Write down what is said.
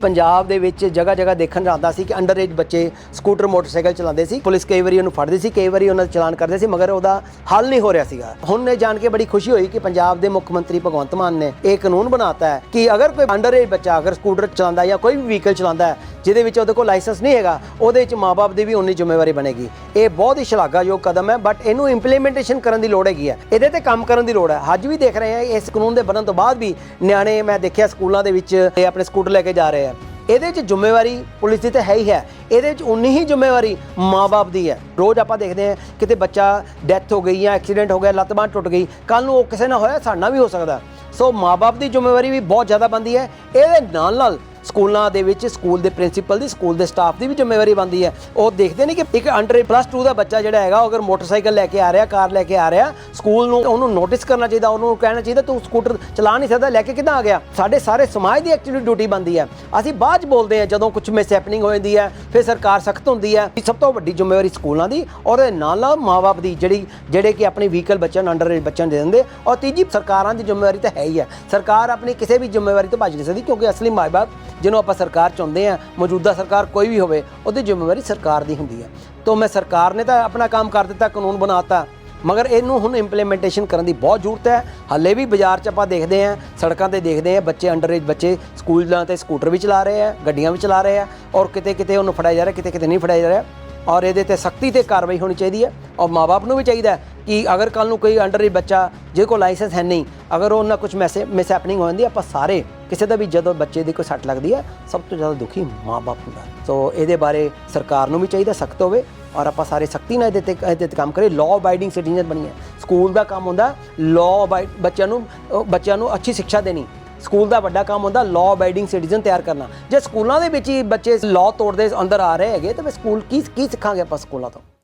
ਪੰਜਾਬ ਦੇ ਵਿੱਚ ਜਗ੍ਹਾ ਜਗ੍ਹਾ ਦੇਖਣ ਜਾਂਦਾ ਸੀ ਕਿ ਅੰਡਰ ਏਜ ਬੱਚੇ ਸਕੂਟਰ, ਮੋਟਰਸਾਈਕਲ ਚਲਾਉਂਦੇ ਸੀ। ਪੁਲਿਸ ਕਈ ਵਾਰੀ ਉਹਨੂੰ ਫੜਦੀ ਸੀ, ਕਈ ਵਾਰੀ ਉਹਨਾਂ ਦਾ ਚਲਾਨ ਕਰਦੇ ਸੀ, ਮਗਰ ਉਹਦਾ ਹੱਲ ਨਹੀਂ ਹੋ ਰਿਹਾ ਸੀਗਾ। ਹੁਣ ਇਹ ਜਾਣ ਕੇ ਬੜੀ ਖੁਸ਼ੀ ਹੋਈ ਕਿ ਪੰਜਾਬ ਦੇ ਮੁੱਖ ਮੰਤਰੀ ਭਗਵੰਤ ਮਾਨ ਨੇ ਇਹ ਕਾਨੂੰਨ ਬਣਾਤਾ ਹੈ ਕਿ ਅਗਰ ਕੋਈ ਅੰਡਰ ਏਜ ਬੱਚਾ ਅਗਰ ਸਕੂਟਰ ਚਲਾਉਂਦਾ ਜਾਂ ਕੋਈ ਵੀ ਵਹੀਕਲ ਚਲਾਉਂਦਾ ਹੈ ਜਿਹਦੇ ਵਿੱਚ ਉਹਦੇ ਕੋਲ ਲਾਇਸੈਂਸ ਨਹੀਂ ਹੈਗਾ, ਉਹਦੇ ਵਿੱਚ ਮਾਪੇ ਦੀ ਵੀ ਉਨੀ ਜ਼ਿੰਮੇਵਾਰੀ ਬਣੇਗੀ। ਇਹ ਬਹੁਤ ਹੀ ਸ਼ਲਾਘਾਯੋਗ ਕਦਮ ਹੈ ਬਟ ਇਹਨੂੰ ਇੰਪਲੀਮੈਂਟੇਸ਼ਨ ਕਰਨ ਦੀ ਲੋੜ ਹੈਗੀ ਹੈ। ਇਹਦੇ ਤੇ ਕੰਮ ਕਰਨ ਦੀ ਲੋੜ ਹੈ। ਅੱਜ ਵੀ ਦੇਖ ਰਹੇ ਹਾਂ, ਇਸ ਕਾਨੂੰਨ ਦੇ ਬਣਨ ਤੋਂ ਬਾਅਦ ਵੀ ਨਿਆਣੇ ਮੈਂ ਦੇਖਿਆ ਸਕੂਲਾਂ ਦੇ ਵਿੱਚ ਇਹ ਆਪਣੇ ਸਕੂਟਰ ਲੈ ਕੇ ਜਾ ਰਹੇ ਆ। ਇਹਦੇ ਵਿੱਚ ਜ਼ਿੰਮੇਵਾਰੀ ਪੁਲਿਸ ਦੀ ਤਾਂ ਹੈ ਹੀ ਹੈ। ਇਹਦੇ ਵਿੱਚ ਉਨੀ ਹੀ ਜ਼ਿੰਮੇਵਾਰੀ ਮਾਪੇ ਦੀ ਹੈ। ਰੋਜ਼ ਆਪਾਂ ਦੇਖਦੇ ਹਾਂ, ਕਿਤੇ ਬੱਚਾ ਡੈਥ ਹੋ ਗਈ ਜਾਂ ਐਕਸੀਡੈਂਟ ਹੋ ਗਿਆ, ਲੱਤ ਬਾਂਹ ਟੁੱਟ ਗਈ ਕੱਲ ਨੂੰ ਉਹ ਕਿਸੇ ਨਾਲ ਹੋਇਆ, ਸਾਡਾ ਵੀ ਹੋ ਸਕਦਾ। ਸੋ ਮਾਪੇ ਦੀ ਜ਼ਿੰਮੇਵਾਰੀ ਵੀ ਬਹੁਤ ਜ਼ਿਆਦਾ ਬਣਦੀ ਹੈ। ਇਹਦੇ ਨਾਲ ਨਾਲ ਸਕੂਲਾਂ ਦੇ ਵਿੱਚ, ਸਕੂਲ ਦੇ ਪ੍ਰਿੰਸੀਪਲ ਦੀ, ਸਕੂਲ ਦੇ ਸਟਾਫ ਦੀ ਵੀ ਜ਼ਿੰਮੇਵਾਰੀ ਬਣਦੀ ਹੈ। ਉਹ ਦੇਖਦੇ ਨੇ ਕਿ ਇੱਕ ਅੰਡਰ ਪਲੱਸ 2 ਦਾ ਬੱਚਾ ਜਿਹੜਾ ਹੈਗਾ, ਉਹ ਅਗਰ ਮੋਟਰਸਾਈਕਲ ਲੈ ਕੇ ਆ ਰਿਹਾ, ਕਾਰ ਲੈ ਕੇ ਆ ਰਿਹਾ, ਸਕੂਲ ਨੂੰ ਉਹਨੂੰ ਨੋਟਿਸ ਕਰਨਾ ਚਾਹੀਦਾ, ਉਹਨੂੰ ਕਹਿਣਾ ਚਾਹੀਦਾ, ਤੂੰ ਸਕੂਟਰ ਚਲਾ ਨਹੀਂ ਸਕਦਾ, ਲੈ ਕੇ ਕਿੱਦਾਂ ਆ ਗਿਆ? ਸਾਡੇ ਸਾਰੇ ਸਮਾਜ ਦੀ ਐਕਚੁਅਲੀ ਡਿਊਟੀ ਬਣਦੀ ਹੈ। ਅਸੀਂ ਬਾਅਦ ਚ ਬੋਲਦੇ ਹਾਂ, ਜਦੋਂ ਕੁਝ ਮਿਸ ਹੈਪਨਿੰਗ ਹੋ ਜਾਂਦੀ ਹੈ, ਫਿਰ ਸਰਕਾਰ ਸਖਤ ਹੁੰਦੀ ਹੈ। ਸਭ ਤੋਂ ਵੱਡੀ ਜ਼ਿੰਮੇਵਾਰੀ ਸਕੂਲਾਂ ਦੀ ਔਰ ਨਾਲ ਨਾਲ ਮਾਪੇ ਦੀ ਜਿਹੜੀ, ਜਿਹੜੇ ਕਿ ਆਪਣੀ ਵਹੀਕਲ ਬੱਚਿਆਂ ਨੂੰ ਅੰਡਰ ਏਜ ਬੱਚਿਆਂ ਨੂੰ ਦੇ ਦਿੰਦੇ, ਔਰ ਤੀਜੀ ਸਰਕਾਰਾਂ ਦੀ ਜ਼ਿੰਮੇਵਾਰੀ ਤਾਂ ਹੈ ਹੀ ਹੈ। ਸਰਕਾਰ ਆਪਣੀ ਕਿਸੇ ਵੀ ਜ਼ਿੰਮੇਵਾਰੀ ਤੋਂ ਭੱਜ ਨਹੀਂ ਸਕਦੀ, ਕਿਉਂਕਿ ਅਸਲੀ ਮਾਪੇ ਜਿਹਨੂੰ ਆਪਾਂ ਸਰਕਾਰ ਚਾਹੁੰਦੇ ਆ ਮੌਜੂਦਾ ਸਰਕਾਰ ਕੋਈ ਵੀ ਹੋਵੇ, ਉਹਦੀ ਜ਼ਿੰਮੇਵਾਰੀ ਸਰਕਾਰ ਦੀ ਹੁੰਦੀ ਹੈ। ਤੋਂ ਮੈਂ ਸਰਕਾਰ ਨੇ ਤਾਂ ਆਪਣਾ ਕੰਮ ਕਰ ਦਿੱਤਾ, ਕਾਨੂੰਨ ਬਣਾਤਾ, ਮਗਰ ਇਹਨੂੰ ਹੁਣ ਇੰਪਲੀਮੈਂਟੇਸ਼ਨ ਕਰਨ ਦੀ ਬਹੁਤ ਜ਼ਰੂਰਤ ਹੈ। ਹੱਲੇ ਵੀ ਬਾਜ਼ਾਰ 'ਚ ਆਪਾਂ ਦੇਖਦੇ ਆ ਸੜਕਾਂ ਤੇ ਦੇਖਦੇ ਆ ਬੱਚੇ ਅੰਡਰ ਏਜ ਬੱਚੇ ਸਕੂਲਾਂ ਤੇ ਸਕੂਟਰ ਵੀ ਚਲਾ ਰਹੇ ਆ, ਗੱਡੀਆਂ ਵੀ ਚਲਾ ਰਹੇ ਆ, ਔਰ ਕਿਤੇ ਕਿਤੇ ਉਹਨੂੰ ਫੜਾਇਆ ਜਾ ਰਿਹਾ, ਕਿਤੇ ਕਿਤੇ ਨਹੀਂ ਫੜਾਇਆ ਜਾ ਰਿਹਾ, ਔਰ ਇਹਦੇ ਤੇ ਸਖਤੀ ਤੇ ਕਾਰਵਾਈ ਹੋਣੀ ਚਾਹੀਦੀ ਹੈ, ਔਰ ਮਾਪੇ ਨੂੰ ਵੀ ਚਾਹੀਦਾ ਕਿ ਅਗਰ ਕੱਲ ਨੂੰ ਕੋਈ ਅੰਡਰ ਹੀ ਬੱਚਾ ਜੇ ਕੋਲ ਲਾਇਸੈਂਸ ਹੈ ਨਹੀਂ, ਅਗਰ ਉਹਨਾਂ ਕੁਝ ਮੈਸੇ ਮਿਸ ਹੈਪਨਿੰਗ ਹੋ ਜਾਂਦੀ ਆਪਾਂ ਸਾਰੇ ਕਿਸੇ ਦਾ ਵੀ ਜਦੋਂ ਬੱਚੇ ਦੀ ਕੋਈ ਸੱਟ ਲੱਗਦੀ ਹੈ, ਸਭ ਤੋਂ ਜ਼ਿਆਦਾ ਦੁਖੀ ਮਾਪੇ ਹੁੰਦਾ। ਸੋ ਇਹਦੇ ਬਾਰੇ ਸਰਕਾਰ ਨੂੰ ਵੀ ਚਾਹੀਦਾ ਸਖਤ ਹੋਵੇ ਔਰ ਆਪਾਂ ਸਾਰੇ ਸਖਤੀ ਨਾਲ ਇਹਦੇ ਤੇ ਇਹਦੇ ਤੇ ਕੰਮ ਕਰੇ ਲਾਅ ਅਬਾਈਡਿੰਗ ਸਿਟੀਜ਼ਨ ਬਣੀਏ ਸਕੂਲ ਦਾ ਕੰਮ ਹੁੰਦਾ ਲਾਅ ਬੱਚਿਆਂ ਨੂੰ ਬੱਚਿਆਂ ਨੂੰ ਅੱਛੀ ਸਿੱਖਿਆ ਦੇਣੀ। ਸਕੂਲ ਦਾ ਵੱਡਾ ਕੰਮ ਹੁੰਦਾ ਲਾਅ ਅਬਾਈਡਿੰਗ ਸਿਟੀਜ਼ਨ ਤਿਆਰ ਕਰਨਾ। ਜੇ ਸਕੂਲਾਂ ਦੇ ਵਿੱਚ ਹੀ ਬੱਚੇ ਲਾਅ ਤੋੜਦੇ ਅੰਦਰ ਆ ਰਹੇ ਹੈਗੇ, ਤਾਂ ਫਿਰ ਸਕੂਲ ਕੀ ਕੀ ਸਿੱਖਾਂਗੇ ਆਪਾਂ ਸਕੂਲਾਂ ਤੋਂ?